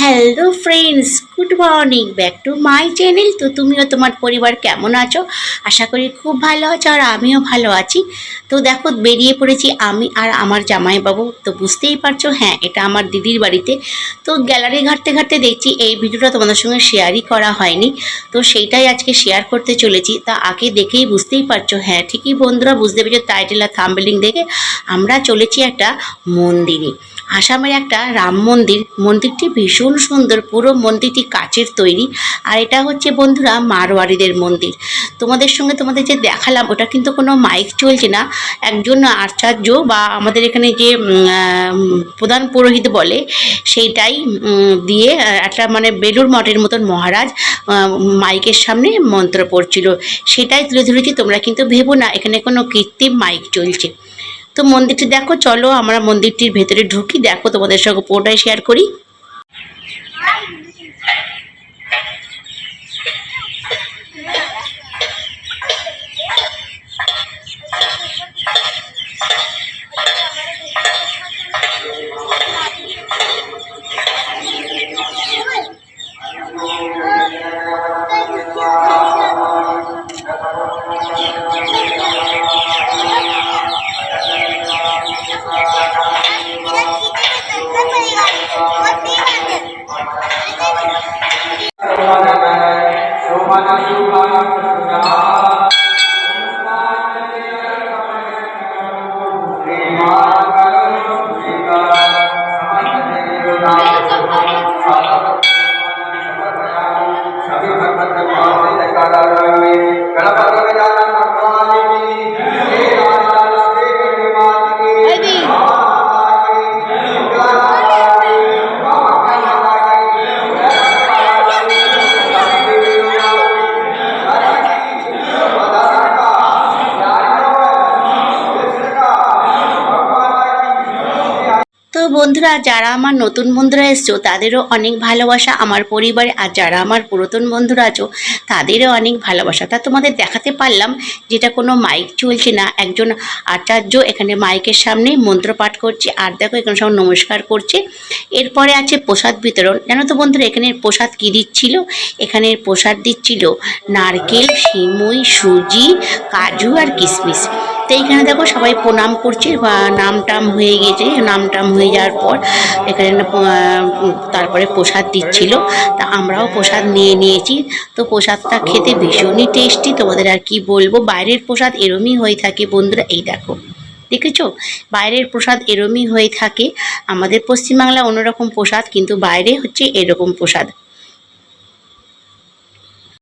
Hello friends good morning back to my channel তো তুমিও তোমার পরিবার কেমন আছো? আশা করি খুব ভালো আছো আর আমিও ভালো আছি। তো দেখো, বেরিয়ে পড়েছি আমি আর আমার জামাইবাবু। তো বুঝতেই পারছ হ্যাঁ এটা আমার দিদির বাড়িতে। তো গ্যালারি ঘাটতে ঘাটতে দেখছি এই ভিডিওটা তোমাদের সঙ্গে শেয়ারই করা হয়নি। তো সেইটাই আজকে শেয়ার করতে চলেছি। তা আগে দেখেই বুঝতেই পারছ হ্যাঁ ঠিকই বন্ধুরা বুঝতে পেরেছ টাইটেল আর থাম্বেলিং দেখে আমরা চলেছি একটা মন্দিরে। আসামের একটা রাম মন্দির। মন্দিরটি ভীষণ সুন্দর পুরো মন্দিরটি কাচের তৈরি। আর এটা হচ্ছে বন্ধুরা মারোয়ারিদের মন্দির। তোমাদের সঙ্গে তোমাদের যে দেখালাম, ওটা কিন্তু কোনো মাইক চলছে না। একজন আচার্য বা আমাদের এখানে যে প্রধান পুরোহিত বলে, সেইটাই দিয়ে একটা মানে বেলুর মঠের মতন মহারাজ মাইকের সামনে মন্ত্র পড়ছিল। সেটাই তুলে ধরেছি, তোমরা কিন্তু ভেবো না, এখানে কোনো কৃত্রিম মাইক চলছে। তো মন্দিরটি দেখো, চলো আমরা মন্দিরটির ভেতরে ঢুকি, দেখো তোমাদের সঙ্গে পুরোটাই শেয়ার করি। you বন্ধুরা, যারা আমার নতুন বন্ধুরা এসছো, তাদেরও অনেক ভালোবাসা। আমার পরিবারে আর যারা আমার পুরাতন বন্ধুরা আছো, তাদেরও অনেক ভালোবাসা। তা তোমাদের দেখাতে পারলাম যেটা কোনো মাইক চলছে না। একজন আচার্য এখানে মাইকের সামনে মন্ত্র পাঠ করছে। আর দেখো, এখানে সব নমস্কার করছে। এরপরে আছে প্রসাদ বিতরণ। জানো তো বন্ধুরা, এখানে প্রসাদ কী দিচ্ছিল? এখানে প্রসাদ দিচ্ছিল নারকেল সিমুই সুজি, কাজু আর কিশমিশ তো এইখানে দেখো সবাই প্রণাম করছে, বা নাম টাম হয়ে গেছে। নাম টাম হয়ে যাওয়ার পর এখানে তারপরে প্রসাদ দিচ্ছিল। তা আমরাও প্রসাদ নিয়ে নিয়েছি। তো প্রসাদটা খেতে ভীষণই টেস্টি তোমাদের আর কি বলব? বাইরের প্রসাদ এরমই হয়ে থাকে বন্ধুরা। এই দেখো, দেখেছ? বাইরের প্রসাদ এরমই হয়ে থাকে। আমাদের পশ্চিমবাংলা অন্যরকম প্রসাদ, কিন্তু বাইরে হচ্ছে এরকম প্রসাদ।